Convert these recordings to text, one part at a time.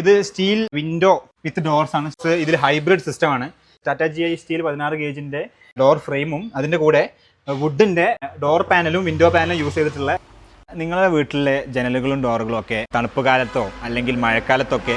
ഇത് steel window വിത്ത് doors ആണ്. ഇതിൽ ഹൈബ്രിഡ് സിസ്റ്റം ആണ്. ടാറ്റ ജി ഐ സ്റ്റീൽ പതിനാറ് ഗേജിന്റെ ഡോർ ഫ്രെയിമും അതിന്റെ കൂടെ വുഡിന്റെ ഡോർ പാനലും വിൻഡോ പാനലും യൂസ് ചെയ്തിട്ടുള്ള നിങ്ങളുടെ വീട്ടിലെ ജനലുകളും ഡോറുകളും ഒക്കെ തണുപ്പ് കാലത്തോ അല്ലെങ്കിൽ മഴക്കാലത്തൊക്കെ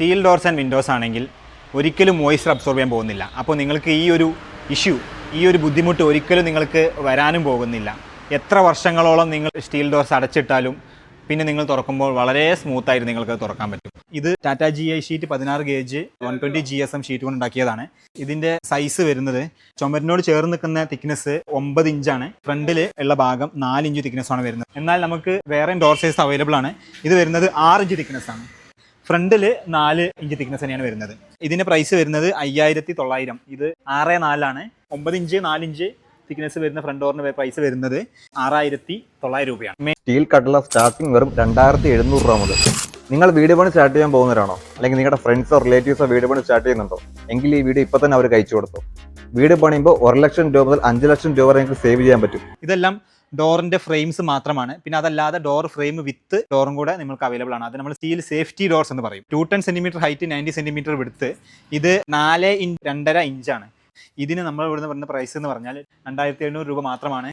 സ്റ്റീൽ ഡോർസ് ആൻഡ് വിൻഡോസ് ആണെങ്കിൽ ഒരിക്കലും മോയ്സ്ചർ അബ്സോർബ് ചെയ്യാൻ പോകുന്നില്ല. അപ്പോൾ നിങ്ങൾക്ക് ഈ ഒരു ഇഷ്യൂ ഈ ഒരു ബുദ്ധിമുട്ട് ഒരിക്കലും നിങ്ങൾക്ക് വരാനും പോകുന്നില്ല. എത്ര വർഷങ്ങളോളം നിങ്ങൾ സ്റ്റീൽ ഡോർസ് അടച്ചിട്ടാലും പിന്നെ നിങ്ങൾ തുറക്കുമ്പോൾ വളരെ സ്മൂത്തായിട്ട് നിങ്ങൾക്ക് തുറക്കാൻ പറ്റും. ഇത് ടാറ്റ ജി ഐ ഷീറ്റ് പതിനാറ് gauge one twenty G S M sheet കൊണ്ട് ഉണ്ടാക്കിയതാണ്. ഇതിന്റെ സൈസ് വരുന്നത് ചുമരിനോട് ചേർന്ന് നിൽക്കുന്ന തിക്നെസ് ഒമ്പത് ഇഞ്ചാണ് ഫ്രണ്ടിൽ ഉള്ള ഭാഗം നാല് ഇഞ്ച് തിക്നെസ്സാണ് വരുന്നത്. എന്നാൽ നമുക്ക് വേറെ ഡോർ സൈസ് അവൈലബിൾ ആണ്. ഇത് വരുന്നത് ആറ് ഇഞ്ച് തിക്നെസ് ആണ്. ഫ്രണ്ടിൽ നാല് ഇഞ്ച് തിക്നെസ് തന്നെയാണ് വരുന്നത്. ഇതിന്റെ പ്രൈസ് വരുന്നത് അയ്യായിരത്തി തൊള്ളായിരം ഇത് ആറ് നാലാണ് ഒമ്പത് ഇഞ്ച് നാല് ഇഞ്ച് തിക്നെസ് വരുന്ന ഫ്രണ്ട് ഡോറിന് പ്രൈസ് വരുന്നത് ആറായിരത്തി തൊള്ളായിരം രൂപയാണ് സ്റ്റീൽ കട്ടള സ്റ്റാർട്ടിംഗ് വെറും രണ്ടായിരത്തി എഴുന്നൂറ് രൂപ മുതൽ. നിങ്ങൾ വീട് പണി സ്റ്റാർട്ട് ചെയ്യാൻ പോകുന്നവരാണോ? അല്ലെങ്കിൽ നിങ്ങളുടെ ഫ്രണ്ട്സോ റിലേറ്റീവ്സോ വീട് പണി സ്റ്റാർട്ട് ചെയ്യുന്നുണ്ടോ? എങ്കിൽ ഈ വീഡിയോ ഇപ്പൊ തന്നെ അവർ കഴിച്ചു കൊടുത്തു. വീട് പണിയുമ്പോൾ ഒരു ലക്ഷം രൂപ മുതൽ അഞ്ച് ലക്ഷം രൂപ വരെ നിങ്ങൾക്ക് സേവ് ചെയ്യാൻ പറ്റും. ഇതെല്ലാം ഡോറിന്റെ ഫ്രെയിംസ് മാത്രമാണ്. പിന്നെ അതല്ലാതെ ഡോർ ഫ്രെയിം വിത്ത് ഡോറും കൂടെ നിങ്ങൾക്ക് അവൈലബിൾ ആണ്. അത് നമ്മൾ സ്റ്റീൽ സേഫ്റ്റി ഡോർസ് എന്ന് പറയും. Two ten centimetre height ninety centimetre വിടുത്ത് ഇത് നാല് ഇഞ്ച് രണ്ടര ഇഞ്ചാണ് ഇതിന് നമ്മൾ ഇവിടുന്ന് പറഞ്ഞ പ്രൈസ് എന്ന് പറഞ്ഞാൽ രണ്ടായിരത്തി എഴുന്നൂറ് രൂപ മാത്രമാണ്.